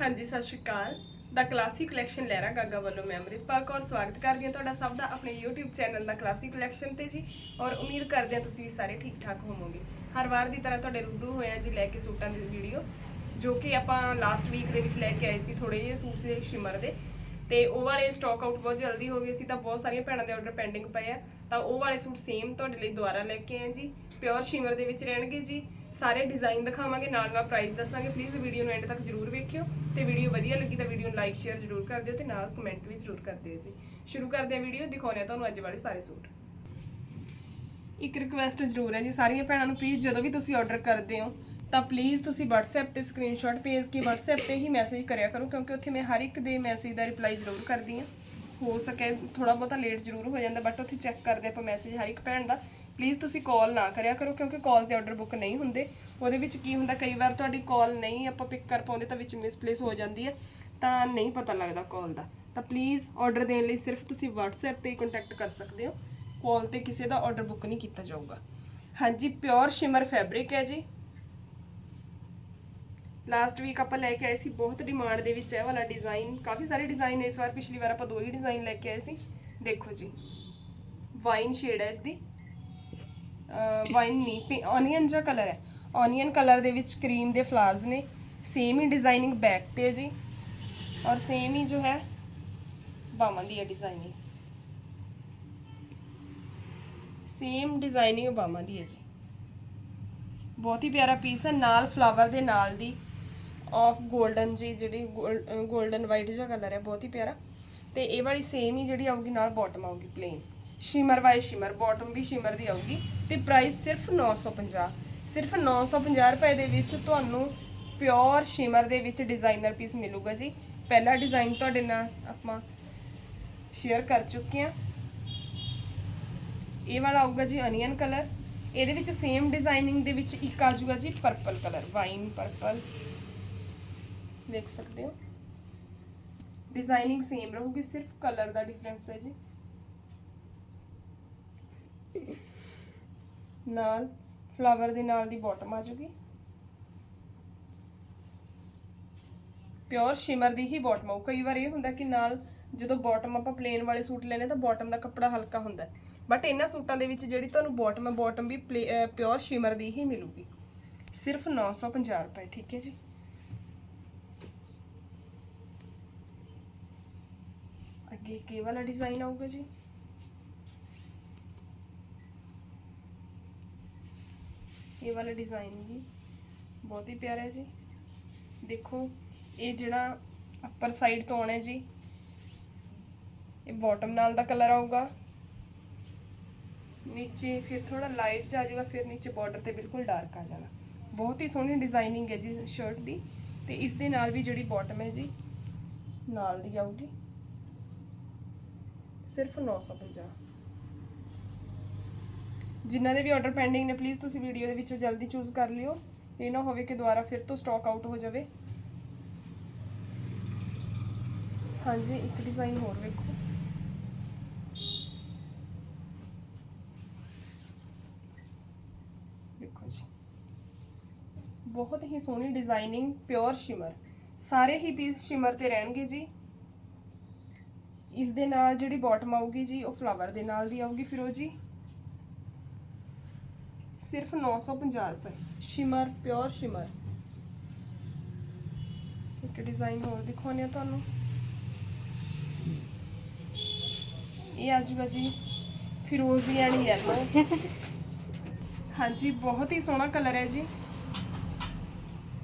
ਹਾਂਜੀ, ਸਤਿ ਸ਼੍ਰੀ ਅਕਾਲ। ਦਾ ਕਲਾਸਿਕ ਕਲੈਕਸ਼ਨ ਲਹਿਰਾ ਗਾਗਾ ਵੱਲੋਂ ਮੈਂ ਅੰਮ੍ਰਿਤਪਾਲ ਕੌਰ। ਸਵਾਗਤ ਕਰਦੀ ਹਾਂ ਤੁਹਾਡਾ ਸਭ ਦਾ ਆਪਣੇ YouTube ਚੈਨਲ ਦਾ ਕਲਾਸਿਕ ਕਲੈਕਸ਼ਨ ਤੇ ਜੀ। ਔਰ ਉਮੀਦ ਕਰਦੇ ਹਾਂ ਤੁਸੀਂ ਵੀ ਸਾਰੇ ਠੀਕ ਠਾਕ ਹੋਵੋਗੇ। ਹਰ ਵਾਰ ਦੀ ਤਰ੍ਹਾਂ ਤੁਹਾਡੇ ਰੂਬਰੂ ਹੋਇਆ ਜੀ ਲੈ ਕੇ ਸੂਟਾਂ ਦੀ ਵੀਡੀਓ ਜੋ ਕਿ ਆਪਾਂ ਲਾਸਟ ਵੀਕ ਦੇ ਵਿੱਚ ਲੈ ਕੇ ਆਏ ਸੀ ਥੋੜੇ ਜਿਹੇ ਸੂਟ ਸੀ ਸ਼ਿਮਰ ਦੇ। ਤੇ ਉਹ ਵਾਲੇ ਸਟਾਕ ਆਊਟ ਬਹੁਤ ਜਲਦੀ ਹੋ ਗਏ ਸੀ, ਤਾਂ ਬਹੁਤ ਸਾਰੀਆਂ ਭੈਣਾਂ ਦੇ ਆਰਡਰ ਪੈਂਡਿੰਗ ਪਏ ਆ। ਤਾਂ ਉਹ ਵਾਲੇ ਸੂਟ ਸੇਮ ਤੁਹਾਡੇ ਲਈ ਦੁਬਾਰਾ ਲੈ ਕੇ ਆਏ ਜੀ। ਪਿਓਰ ਸ਼ਿਮਰ ਦੇ ਵਿੱਚ ਰਹਿਣਗੇ ਜੀ। ਸਾਰੇ ਡਿਜ਼ਾਈਨ ਦਿਖਾਵਾਂਗੇ, ਨਾਲ ਨਾਲ ਪ੍ਰਾਈਸ ਦੱਸਾਂਗੇ। ਪਲੀਜ਼ ਵੀਡੀਓ ਨੂੰ ਐਂਡ ਤੱਕ ਜਰੂਰ ਵੇਖਿਓ ਤੇ ਵੀਡੀਓ ਵਧੀਆ ਲੱਗੀ ਤਾਂ ਵੀਡੀਓ ਨੂੰ ਲਾਈਕ ਸ਼ੇਅਰ ਜਰੂਰ ਕਰ ਦਿਓ ਤੇ ਨਾਲ ਕਮੈਂਟ ਵੀ ਜਰੂਰ ਕਰ ਦਿਓ ਜੀ। ਸ਼ੁਰੂ ਕਰਦੇ ਹਾਂ ਵੀਡੀਓ ਦਿਖਾਉਂਦੇ ਹਾਂ ਤੁਹਾਨੂੰ ਅੱਜ ਵਾਲੇ ਸਾਰੇ ਸੂਟ। ਇੱਕ ਰਿਕੁਐਸਟ ਜ਼ਰੂਰ ਹੈ ਜੀ ਸਾਰੀਆਂ ਭੈਣਾਂ ਨੂੰ ਪਲੀਜ਼ ਜਦੋਂ ਵੀ ਤੁਸੀਂ ਆਰਡਰ ਕਰਦੇ ਹੋ, ਤਾਂ ਪਲੀਜ਼ ਤੁਸੀਂ WhatsApp ਤੇ ਸਕਰੀਨਸ਼ਾਟ ਭੇਜ ਕੇ WhatsApp ਤੇ ਹੀ ਮੈਸੇਜ ਕਰਿਆ ਕਰੋ, ਕਿਉਂਕਿ ਉੱਥੇ ਮੈਂ ਹਰ ਇੱਕ ਦੇ ਮੈਸੇਜ ਦਾ ਰਿਪਲਾਈ ਜ਼ਰੂਰ ਕਰਦੀ ਹਾਂ। ਹੋ ਸਕੇ ਥੋੜਾ ਬਹੁਤਾ ਲੇਟ ਜ਼ਰੂਰ ਹੋ ਜਾਂਦਾ ਬਟ ਉੱਥੇ ਚੈੱਕ ਕਰਦੇ ਆਪਾਂ ਮੈਸੇਜ ਹਰ ਇੱਕ ਭੈਣ ਦਾ। ਪਲੀਜ਼ ਤੁਸੀਂ ਕਾਲ ਨਾ ਕਰਿਆ ਕਰੋ ਕਿਉਂਕਿ ਕਾਲ ਤੇ ਆਰਡਰ ਬੁੱਕ ਨਹੀਂ ਹੁੰਦੇ। ਉਹਦੇ ਵਿੱਚ ਕੀ ਹੁੰਦਾ, ਕਈ ਵਾਰ ਤੁਹਾਡੀ ਕਾਲ ਨਹੀਂ ਆਪਾਂ ਪਿਕ ਕਰ ਪਾਉਂਦੇ ਤਾਂ ਵਿੱਚ ਮਿਸਪਲੇਸ ਹੋ ਜਾਂਦੀ ਹੈ। ਤਾਂ ਨਹੀਂ ਪਤਾ ਲੱਗਦਾ ਕਾਲ ਦਾ। ਤਾਂ ਪਲੀਜ਼ ਆਰਡਰ ਦੇਣ ਲਈ ਸਿਰਫ ਤੁਸੀਂ WhatsApp ਤੇ ਹੀ ਕੰਟੈਕਟ ਕਰ ਸਕਦੇ ਹੋ। ਕਾਲ ਤੇ ਕਿਸੇ ਦਾ ਆਰਡਰ ਬੁੱਕ ਨਹੀਂ ਕੀਤਾ ਜਾਊਗਾ। ਹਾਂਜੀ ਪਿਓਰ ਸ਼ਿਮਰ ਫੈਬਰਿਕ ਹੈ ਜੀ। ਲਾਸਟ ਵੀਕ ਆਪਾਂ ਲੈ ਕੇ ਆਏ ਸੀ, ਬਹੁਤ ਡਿਮਾਂਡ ਦੇ ਵਿੱਚ ਹੈ ਵਾਲਾ ਡਿਜ਼ਾਈਨ ਕਾਫੀ ਸਾਰੇ ਡਿਜ਼ਾਈਨ ਇਸ ਵਾਰ ਪਿਛਲੀ ਵਾਰ ਆਪਾਂ ਦੋ ਹੀ ਡਿਜ਼ਾਈਨ ਲੈ ਕੇ ਆਏ ਸੀ। ਦੇਖੋ ਜੀ ਵਾਈਨ ਸ਼ੇਡ ਹੈ ਇਸ ਦੀ। ਵਾਈਨ ਨਹੀਂ ਔਨੀਅਨ ਜਿਹਾ ਕਲਰ ਹੈ। ਔਨੀਅਨ ਕਲਰ ਦੇ ਵਿੱਚ ਕਰੀਮ ਦੇ ਫਲਾਵਰਸ ਨੇ। ਸੇਮ ਹੀ ਡਿਜ਼ਾਈਨਿੰਗ ਬੈਕ ਤੇ ਹੈ ਜੀ। ਔਰ ਸੇਮ ਹੀ ਜੋ ਹੈ ਬਾਵਾਂ ਦੀ ਹੈ ਡਿਜ਼ਾਈਨਿੰਗ ਸੇਮ ਡਿਜ਼ਾਈਨਿੰਗ ਬਾਵਾਂ ਦੀ ਹੈ ਜੀ। ਬਹੁਤ ਹੀ ਪਿਆਰਾ ਪੀਸ ਹੈ, ਨਾਲ ਫਲਾਵਰ ਦੇ ਨਾਲ ਦੀ ਆਫ 골ਡਨ ਜੀ, ਜਿਹੜੀ 골ਡਨ ਵਾਈਟ ਜਿਹਾ ਕਲਰ ਹੈ, ਬਹੁਤ ਹੀ ਪਿਆਰਾ। ਤੇ ਇਹ ਵਾਲੀ ਸੇਮ ਹੀ ਜਿਹੜੀ ਆਊਗੀ, ਨਾਲ ਬਾਟਮ ਆਊਗੀ ਪਲੇਨ ਸ਼ਿਮਰ ਵਾਈ ਸ਼ਿਮਰ ਬਾਟਮ ਵੀ ਸ਼ਿਮਰ ਦੀ ਆਊਗੀ ਤੇ ਪ੍ਰਾਈਸ ਸਿਰਫ 950 ਸਿਰਫ 950 ਰੁਪਏ ਦੇ ਵਿੱਚ ਤੁਹਾਨੂੰ ਪਿਓਰ ਸ਼ਿਮਰ ਦੇ ਵਿੱਚ ਡਿਜ਼ਾਈਨਰ ਪੀਸ ਮਿਲੂਗਾ ਜੀ। ਪਹਿਲਾ ਡਿਜ਼ਾਈਨ ਤੁਹਾਡੇ ਨਾਲ ਆਪਾਂ ਸ਼ੇਅਰ ਕਰ ਚੁੱਕੇ ਹਾਂ। ਇਹ ਵਾਲਾ ਆਊਗਾ ਜੀ ਅਨੀਅਨ ਕਲਰ ਇਹਦੇ ਵਿੱਚ ਸੇਮ ਡਿਜ਼ਾਈਨਿੰਗ ਦੇ ਵਿੱਚ ਇੱਕ ਆ ਜਾਊਗਾ ਜੀ ਪਰਪਲ ਕਲਰ ਵਾਈਨ ਪਰਪਲ ਦੇਖ ਸਕਦੇ ਹੋ। ਡਿਜ਼ਾਈਨਿੰਗ ਸੇਮ ਰਹੂਗੀ, ਸਿਰਫ ਕਲਰ ਦਾ ਡਿਫਰੈਂਸ ਹੈ ਜੀ। ਨਾਲ ਫਲਾਵਰ ਦੇ ਨਾਲ ਦੀ ਬਾਟਮ ਆ ਜਾਊਗੀ। ਪਿਓਰ ਸ਼ਿਮਰ ਦੀ ਹੀ ਬਾਟਮ ਆਊ। ਕਈ ਵਾਰ ਇਹ ਹੁੰਦਾ ਕਿ ਨਾਲ ਜਦੋਂ ਬਾਟਮ ਆਪਾਂ ਪਲੇਨ ਵਾਲੇ ਸੂਟ ਲੈਨੇ ਤਾਂ ਬਾਟਮ ਦਾ ਕੱਪੜਾ ਹਲਕਾ ਹੁੰਦਾ ਬਟ ਇਹਨਾਂ ਸੂਟਾਂ ਦੇ ਵਿੱਚ ਜਿਹੜੀ ਤੁਹਾਨੂੰ ਬਾਟਮ ਹੈ ਬਾਟਮ ਵੀ ਪਿਓਰ ਸ਼ਿਮਰ ਦੀ ਹੀ ਮਿਲੂਗੀ। ਸਿਰਫ 950 ਰੁਪਏ, ਠੀਕ ਹੈ ਜੀ? ਅੱਗੇ ਕੀ ਵਾਲਾ ਡਿਜ਼ਾਈਨ ਆਊਗਾ ਜੀ। ਇਹ ਵਾਲਾ ਡਿਜ਼ਾਈਨ ਵੀ ਬਹੁਤ ਹੀ ਪਿਆਰਾ ਹੈ ਜੀ। ਦੇਖੋ, ਇਹ ਜਿਹੜਾ ਅੱਪਰ ਸਾਈਡ ਤੋਂ ਆਉਣਾ ਜੀ, ਇਹ ਬਾਟਮ ਨਾਲ ਦਾ ਕਲਰ ਆਊਗਾ। ਨੀਚੇ ਫਿਰ ਥੋੜਾ ਲਾਈਟ ਜਾ ਜਾਊਗਾ, ਫਿਰ ਨੀਚੇ ਬਾਰਡਰ ਤੇ ਬਿਲਕੁਲ ਡਾਰਕ ਆ ਜਾਣਾ। ਬਹੁਤ ਹੀ ਸੋਹਣੀ ਡਿਜ਼ਾਈਨਿੰਗ ਹੈ ਜੀ ਸ਼ਰਟ ਦੀ ਤੇ ਇਸ ਦੇ ਨਾਲ ਵੀ ਜਿਹੜੀ ਬਾਟਮ ਹੈ ਜੀ, ਨਾਲ ਦੀ ਆਊਗੀ। ਸਿਰਫ 950 ਜਿਨ੍ਹਾਂ ਦੇ ਵੀ ਆਰਡਰ ਪੈਂਡਿੰਗ ਨੇ ਪਲੀਜ਼ ਤੁਸੀਂ ਵੀਡੀਓ ਦੇ ਵਿੱਚੋਂ ਜਲਦੀ ਚੂਜ਼ ਕਰ ਲਿਓ। ਇਹ ਨਾ ਹੋਵੇ ਕਿ ਦੁਬਾਰਾ ਫਿਰ ਤੋਂ ਸਟਾਕ ਆਊਟ ਹੋ ਜਾਵੇ। ਹਾਂਜੀ, ਇੱਕ ਡਿਜ਼ਾਈਨ ਹੋਰ ਵੇਖੋ। ਦੇਖੋ ਜੀ। ਬਹੁਤ ਹੀ ਸੋਹਣੀ ਡਿਜ਼ਾਈਨਿੰਗ ਪਿਓਰ ਸ਼ਿਮਰ ਸਾਰੇ ਹੀ ਪੀਸ ਸ਼ਿਮਰ ਤੇ ਰਹਿਣਗੇ ਜੀ। ਇਸ ਦੇ ਨਾਲ ਜਿਹੜੀ ਬਾਟਮ ਆਊਗੀ ਜੀ, ਉਹ ਫਲਾਵਰ ਦੇ ਨਾਲ ਦੀ ਆਊਗੀ, ਫਿਰ ਉਹ ਜੀ ਸਿਰਫ 950 ਰੁਪਏ ਸ਼ਿਮਰ ਪਿਓਰ ਸ਼ਿਮਰ ਇੱਕ ਡਿਜ਼ਾਈਨ ਹੋਰ ਦਿਖਾਉਂਦੇ ਆ ਤੁਹਾਨੂੰ ਇਹ ਆ ਜੂਗਾ ਜੀ ਫਿਰੋਜ਼ੀ ਐਂਡ ਯੈਲੋ ਹਾਂਜੀ ਬਹੁਤ ਹੀ ਸੋਹਣਾ ਕਲਰ ਹੈ ਜੀ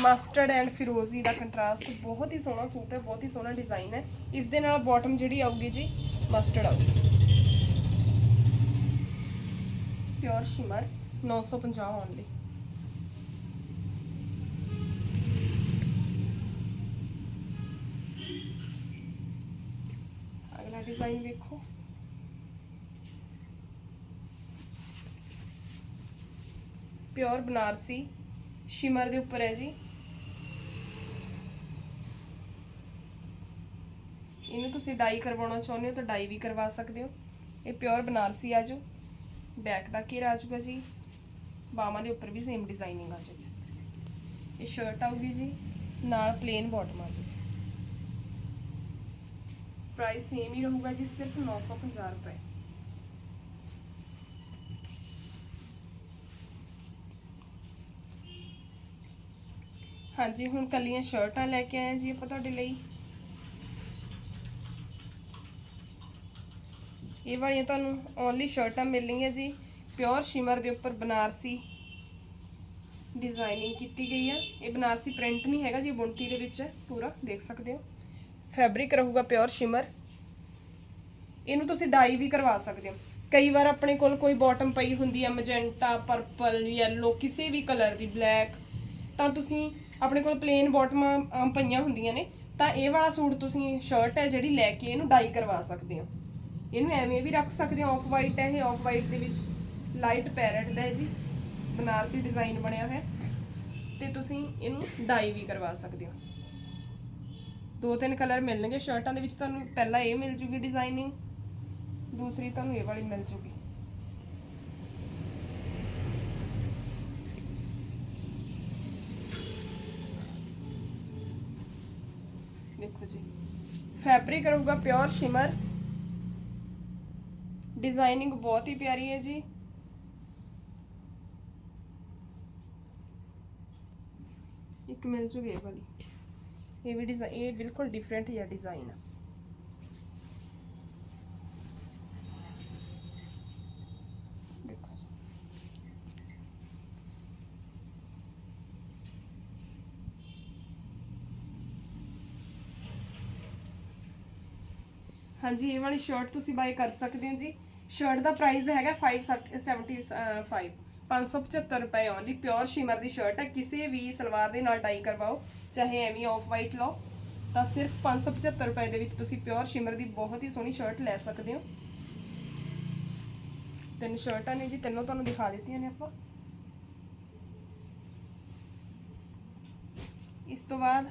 ਮਸਟਰਡ ਐਂਡ ਫਿਰੋਜ਼ੀ ਦਾ ਕੰਟਰਾਸਟ ਬਹੁਤ ਹੀ ਸੋਹਣਾ ਸੂਟ ਹੈ ਬਹੁਤ ਹੀ ਸੋਹਣਾ ਡਿਜ਼ਾਈਨ ਹੈ ਇਸ ਦੇ ਨਾਲ ਬਾਟਮ ਜਿਹੜੀ ਆਊਗੀ ਜੀ ਮਸਟਰਡ ਆਊਗੀ ਪਿਓਰ ਸ਼ਿਮਰ 950 ਓਨਲੀ ਅਗਲਾ ਡਿਜ਼ਾਈਨ ਵੇਖੋ। ਪਿਓਰ ਬਨਾਰਸੀ, ਸ਼ਿਮਰ ਦੇ ਉੱਪਰ ਹੈ ਜੀ। ਇਹਨੂੰ ਤੁਸੀਂ ਡਾਈ ਕਰਵਾਉਣਾ ਚਾਹੁੰਦੇ ਹੋ ਤਾਂ ਡਾਈ ਵੀ ਕਰਵਾ ਸਕਦੇ ਹੋ। ਇਹ ਪਿਓਰ ਬਨਾਰਸੀ ਆ ਆਜੂ ਬੈਕ ਦਾ ਘੇਰਾ ਆਜੂਗਾ ਜੀ। ਬਾਹਾਂ ਦੇ ਉੱਪਰ ਵੀ ਸੇਮ ਡਿਜ਼ਾਈਨਿੰਗ ਆ ਜਾਏਗੀ। ਇਹ ਸ਼ਰਟ ਆਊਗੀ ਜੀ, ਨਾਲ ਪਲੇਨ ਬਾਟਮ ਆ ਜਾਊਗੀ। ਪ੍ਰਾਈਸ ਸੇਮ ਹੀ ਰਹੂਗਾ ਜੀ, ਸਿਰਫ 950 ਰੁਪਏ। ਹਾਂਜੀ, ਹੁਣ ਕੱਲੀਆਂ ਸ਼ਰਟਾਂ ਲੈ ਕੇ ਆਏ ਜੀ ਆਪਾਂ ਤੁਹਾਡੇ ਲਈ। ਇਹ ਵਾਲੀਆਂ ਤੁਹਾਨੂੰ ਓਨਲੀ ਸ਼ਰਟਾਂ ਮਿਲਣਗੀਆਂ ਜੀ। ਪਿਓਰ ਸ਼ਿਮਰ ਦੇ ਉੱਪਰ ਬਨਾਰਸੀ ਡਿਜ਼ਾਈਨਿੰਗ ਕੀਤੀ ਗਈ ਆ। ਇਹ ਬਨਾਰਸੀ ਪ੍ਰਿੰਟ ਨਹੀਂ ਹੈਗਾ ਜੀ ਬੁਣਤੀ ਦੇ ਵਿੱਚ ਪੂਰਾ ਦੇਖ ਸਕਦੇ ਹੋ। ਫੈਬਰਿਕ ਰਹੂਗਾ ਪਿਓਰ ਸ਼ਿਮਰ। ਇਹਨੂੰ ਤੁਸੀਂ ਡਾਈ ਵੀ ਕਰਵਾ ਸਕਦੇ ਹੋ। ਕਈ ਵਾਰ ਆਪਣੇ ਕੋਲ ਕੋਈ ਬਾਟਮ ਪਈ ਹੁੰਦੀ ਹੈ ਮੈਜੈਂਟਾ ਪਰਪਲ ਯੈਲੋ ਕਿਸੇ ਵੀ ਕਲਰ ਦੀ ਬਲੈਕ ਤਾਂ ਤੁਸੀਂ ਆਪਣੇ ਕੋਲ ਪਲੇਨ ਬਾਟਮਾਂ ਆਮ ਪਈਆਂ ਹੁੰਦੀਆਂ ਨੇ, ਤਾਂ ਇਹ ਵਾਲਾ ਸੂਟ ਤੁਸੀਂ ਸ਼ਰਟ ਹੈ ਜਿਹੜੀ ਲੈ ਕੇ ਇਹਨੂੰ ਡਾਈ ਕਰਵਾ ਸਕਦੇ ਹੋ। ਇਹਨੂੰ ਐਵੇਂ ਵੀ ਰੱਖ ਸਕਦੇ ਹੋ ਆਫ ਵਾਈਟ ਹੈ ਇਹ ਆਫ ਵਾਈਟ ਦੇ ਵਿੱਚ। ਲਾਈਟ ਪੈਰਟ ਦਾ ਹੈ ਜੀ, ਬਨਾਰਸੀ ਡਿਜ਼ਾਈਨ ਬਣਿਆ ਹੋਇਆ ਤੇ ਤੁਸੀਂ ਇਹਨੂੰ ਡਾਈ ਵੀ ਕਰਵਾ ਸਕਦੇ ਹੋ। ਦੋ ਤਿੰਨ ਕਲਰ ਮਿਲਣਗੇ, ਸ਼ਰਟਾਂ ਦੇ ਵਿੱਚ ਤੁਹਾਨੂੰ ਪਹਿਲਾਂ ਇਹ ਮਿਲ ਜੂਗੀ ਡਿਜ਼ਾਈਨਿੰਗ, ਦੂਸਰੀ ਤੁਹਾਨੂੰ ਇਹ ਵਾਲੀ ਮਿਲ ਜੂਗੀ। ਦੇਖੋ ਜੀ, ਫੈਬਰਿਕ ਰਹੂਗਾ ਪਿਓਰ ਸ਼ਿਮਰ। ਡਿਜ਼ਾਈਨਿੰਗ ਬਹੁਤ ਹੀ ਪਿਆਰੀ ਹੈ ਜੀ। ਇੱਕ ਮਿਲ ਜੂਗੀ ਇਹ ਵਾਲੀ ਇਹ ਵੀ ਡਿਜ਼ਾਈਨ ਇਹ ਬਿਲਕੁਲ ਡਿਫਰੈਂਟ ਜਿਹਾ ਡਿਜ਼ਾਈਨ ਆ ਦੇਖੋ ਜੀ ਹਾਂਜੀ ਇਹ ਵਾਲੀ ਸ਼ਰਟ ਤੁਸੀਂ ਬਾਈ ਕਰ ਸਕਦੇ ਹੋ ਜੀ ਸ਼ਰਟ ਦਾ ਪ੍ਰਾਈਸ ਹੈਗਾ 575 575 ਰੁਪਏ ਓਨਲੀ ਪਿਓਰ ਸ਼ਿਮਰ ਦੀ ਸ਼ਰਟ ਹੈ, ਕਿਸੇ ਵੀ ਸਲਵਾਰ ਦੇ ਨਾਲ ਟਾਈ ਕਰਵਾਓ, ਚਾਹੇ ਐਵੇਂ ਆਫ ਵਾਈਟ ਲਓ, ਤਾਂ ਸਿਰਫ 575 ਰੁਪਏ ਦੇ ਵਿੱਚ ਤੁਸੀਂ ਪਿਓਰ ਸ਼ਿਮਰ ਦੀ ਬਹੁਤ ਹੀ ਸੋਹਣੀ ਸ਼ਰਟ ਲੈ ਸਕਦੇ ਹੋ। ਤਿੰਨ ਸ਼ਰਟਾਂ ਨੇ ਜੀ, ਤਿੰਨੋਂ ਤੁਹਾਨੂੰ ਦਿਖਾ ਦਿੱਤੀਆਂ ਨੇ ਆਪਾਂ। ਇਸ ਤੋਂ ਬਾਅਦ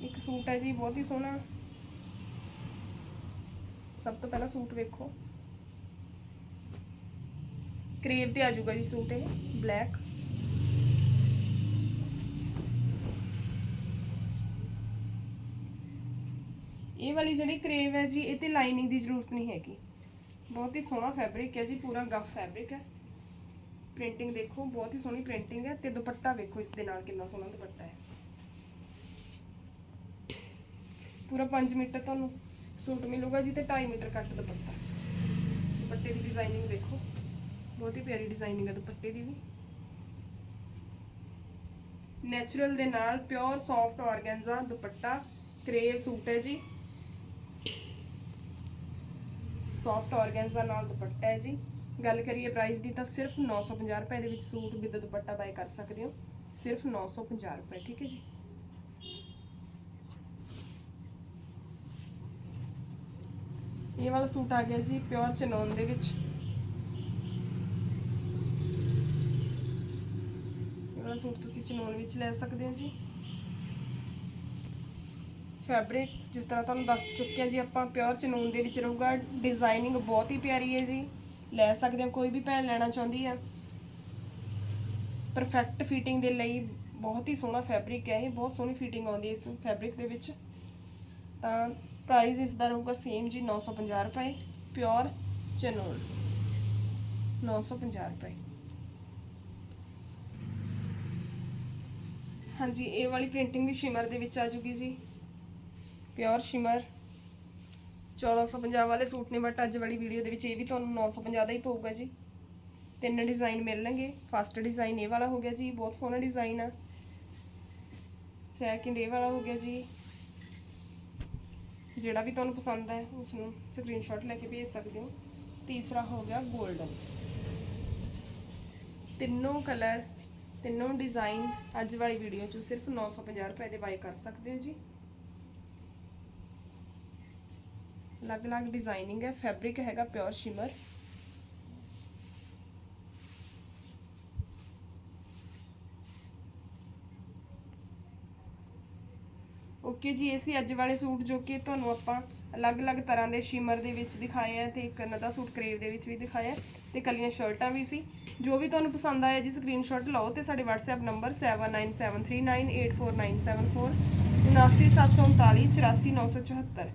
ਇੱਕ ਸੂਟ ਹੈ ਜੀ, ਬਹੁਤ ਹੀ ਸੋਹਣਾ। ਸਭ ਤੋਂ ਪਹਿਲਾਂ ਸੂਟ ਵੇਖੋ। ਕਰੇਵ ਤੇ ਆ ਜਾਊਗਾ ਜੀ ਸੂਟ ਇਹ ਬਲੈਕ ਇਹ ਵਾਲੀ ਜਿਹੜੀ ਕਰੇਵ ਹੈ ਜੀ, ਇਹ ਤੇ ਲਾਈਨਿੰਗ ਦੀ ਜ਼ਰੂਰਤ ਨਹੀਂ ਹੈਗੀ। ਬਹੁਤ ਹੀ ਸੋਹਣਾ ਫੈਬਰਿਕ ਹੈ ਜੀ, ਪੂਰਾ ਗੱਫ ਫੈਬਰਿਕ ਹੈ। ਪ੍ਰਿੰਟਿੰਗ ਦੇਖੋ, ਬਹੁਤ ਹੀ ਸੋਹਣੀ ਪ੍ਰਿੰਟਿੰਗ ਹੈ ਤੇ ਦੁਪੱਟਾ ਵੇਖੋ ਇਸ ਦੇ ਨਾਲ ਕਿੰਨਾ ਸੋਹਣਾ ਦੁਪੱਟਾ ਹੈ। ਪੂਰਾ 5 ਮੀਟਰ ਤੁਹਾਨੂੰ ਸੂਟ ਮਿਲੂਗਾ ਜੀ ਤੇ 2.5 ਮੀਟਰ ਕੱਟ ਦੁਪੱਟਾ। ਦੁਪੱਟੇ ਦੀ ਡਿਜ਼ਾਈਨਿੰਗ ਦੇਖੋ। ਬਹੁਤ ਹੀ ਪਿਆਰੀ ਡਿਜ਼ਾਈਨਿੰਗ ਹੈ ਦੁਪੱਟੇ ਦੀ ਵੀ। ਨੈਚੁਰਲ ਦੇ ਨਾਲ pure soft organza dupatta crepe suit ਹੈ ਜੀ। ਸੌਫਟ ਆਰਗੈਂਜ਼ਾ ਨਾਲ ਦੁਪੱਟਾ ਹੈ ਜੀ। ਗੱਲ ਕਰੀਏ ਪ੍ਰਾਈਸ ਦੀ ਤਾਂ ਸਿਰਫ 950 ਰੁਪਏ ਦੇ ਵਿੱਚ ਸੂਟ ਵਿਦ ਦੁਪੱਟਾ ਬਾਈ ਕਰ ਸਕਦੇ ਹੋ। ਸਿਰਫ 950 ਰੁਪਏ, ਠੀਕ ਹੈ ਜੀ। ਇਹ ਵਾਲਾ ਸੂਟ ਆ ਗਿਆ ਜੀ ਪਿਓਰ ਚਨੌਨ ਦੇ ਵਿੱਚ। ਵਾਲਾ ਸੂਟ ਤੁਸੀਂ ਚਨੌਨ ਵਿੱਚ ਲੈ ਸਕਦੇ ਹੋ ਜੀ। ਫੈਬਰਿਕ ਜਿਸ ਤਰ੍ਹਾਂ ਤੁਹਾਨੂੰ ਦੱਸ ਚੁੱਕੇ ਜੀ, ਆਪਾਂ ਪਿਓਰ ਚਨੂਨ ਦੇ ਵਿੱਚ ਰਹੂਗਾ। ਡਿਜ਼ਾਈਨਿੰਗ ਬਹੁਤ ਹੀ ਪਿਆਰੀ ਹੈ ਜੀ। ਲੈ ਸਕਦੇ ਹੋ, ਕੋਈ ਵੀ ਭੈਣ ਲੈਣਾ ਚਾਹੁੰਦੀ ਆ ਪਰਫੈਕਟ ਫਿਟਿੰਗ ਦੇ ਲਈ ਬਹੁਤ ਹੀ ਸੋਹਣਾ ਫੈਬਰਿਕ ਹੈ ਇਹ, ਬਹੁਤ ਸੋਹਣੀ ਫਿਟਿੰਗ ਆਉਂਦੀ ਹੈ ਇਸ ਫੈਬਰਿਕ ਦੇ ਵਿੱਚ। ਤਾਂ ਪ੍ਰਾਈਸ ਇਸ ਦਾ ਰਹੂਗਾ ਸੇਮ ਜੀ 950 ਰੁਪਏ ਪਿਓਰ ਚਨੂਨ 950 ਰੁਪਏ। ਹਾਂਜੀ, ਇਹ ਵਾਲੀ ਪ੍ਰਿੰਟਿੰਗ ਵੀ ਸ਼ਿਮਰ ਦੇ ਵਿੱਚ ਆ ਜੂਗੀ ਜੀ। ਪਿਓਰ ਸ਼ਿਮਰ 1450 ਵਾਲੇ ਸੂਟ ਨੇ ਬਟ ਅੱਜ ਵਾਲੀ ਵੀਡੀਓ ਦੇ ਵਿੱਚ ਇਹ ਵੀ ਤੁਹਾਨੂੰ 950 ਦਾ ਹੀ ਪਊਗਾ ਜੀ। ਤਿੰਨ ਡਿਜ਼ਾਈਨ ਮਿਲਣਗੇ। ਫਸਟ ਡਿਜ਼ਾਈਨ ਇਹ ਵਾਲਾ ਹੋ ਗਿਆ ਜੀ, ਬਹੁਤ ਸੋਹਣਾ ਡਿਜ਼ਾਈਨ ਆ। ਸੈਕਿੰਡ ਇਹ ਵਾਲਾ ਹੋ ਗਿਆ ਜੀ। ਜਿਹੜਾ ਵੀ ਤੁਹਾਨੂੰ ਪਸੰਦ ਹੈ ਉਸ ਨੂੰ ਸਕਰੀਨਸ਼ਾਟ ਲੈ ਕੇ ਭੇਜ ਸਕਦੇ ਹੋ। ਤੀਸਰਾ ਹੋ ਗਿਆ 골ਡਨ ਤਿੰਨੋਂ ਕਲਰ ਤਿੰਨੋਂ ਡਿਜ਼ਾਈਨ ਅੱਜ ਵਾਲੀ ਵੀਡੀਓ 'ਚ ਸਿਰਫ 950 ਰੁਪਏ ਦੇ ਬਾਈ ਕਰ ਸਕਦੇ ਹੋ ਜੀ। ਅਲੱਗ-ਅਲੱਗ ਡਿਜ਼ਾਈਨਿੰਗ ਹੈ ਫੈਬਰਿਕ ਹੈਗਾ ਪਿਓਰ ਸ਼ਿਮਰ ਓਕੇ ਜੀ, ਇਹ ਸੀ ਅੱਜ ਵਾਲੇ ਸੂਟ ਜੋ ਕਿ ਤੁਹਾਨੂੰ ਆਪਾਂ ਅਲੱਗ-ਅਲੱਗ ਤਰ੍ਹਾਂ ਦੇ ਸ਼ਿਮਰ ਦੇ ਵਿੱਚ ਦਿਖਾਏ ਆ ਤੇ ਇੱਕ ਨਦਾ ਸੂਟ ਕਰੇਵ ਦੇ ਵਿੱਚ ਵੀ ਦਿਖਾਇਆ ਤੇ ਕੱਲੀਆਂ ਸ਼ਰਟਾਂ ਵੀ ਸੀ। ਜੋ ਵੀ ਤੁਹਾਨੂੰ ਪਸੰਦ ਆਇਆ ਜੀ ਸਕਰੀਨਸ਼ਾਟ ਲਓ ਤੇ ਸਾਡੇ WhatsApp ਨੰਬਰ 7973984974 79739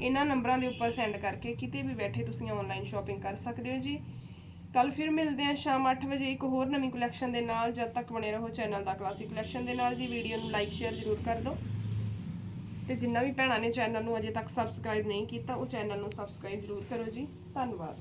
ਇਹਨਾਂ ਨੰਬਰਾਂ ਦੇ ਉੱਪਰ ਸੈਂਡ ਕਰਕੇ ਕਿਤੇ ਵੀ ਬੈਠੇ ਤੁਸੀਂ ਆਨਲਾਈਨ ਸ਼ਾਪਿੰਗ ਕਰ ਸਕਦੇ ਹੋ ਜੀ। ਕੱਲ ਫਿਰ ਮਿਲਦੇ ਹਾਂ ਸ਼ਾਮ 8 ਵਜੇ ਇੱਕ ਹੋਰ ਨਵੀਂ ਕਲੈਕਸ਼ਨ ਦੇ ਨਾਲ। ਜਦ ਤੱਕ ਬਣੇ ਰਹੋ ਚੈਨਲ ਦਾ ਕਲਾਸਿਕ ਕਲੈਕਸ਼ਨ ਦੇ ਨਾਲ ਜੀ। ਵੀਡੀਓ ਨੂੰ ਲਾਈਕ ਸ਼ੇਅਰ ਜ਼ਰੂਰ ਕਰ ਦਿਓ। ਤੇ ਜਿੰਨਾ ਵੀ ਭੈਣਾਂ ਨੇ ਚੈਨਲ ਨੂੰ ਅਜੇ ਤੱਕ ਸਬਸਕ੍ਰਾਈਬ ਨਹੀਂ ਕੀਤਾ, ਉਹ ਚੈਨਲ ਨੂੰ ਸਬਸਕ੍ਰਾਈਬ ਜ਼ਰੂਰ ਕਰੋ ਜੀ। ਧੰਨਵਾਦ।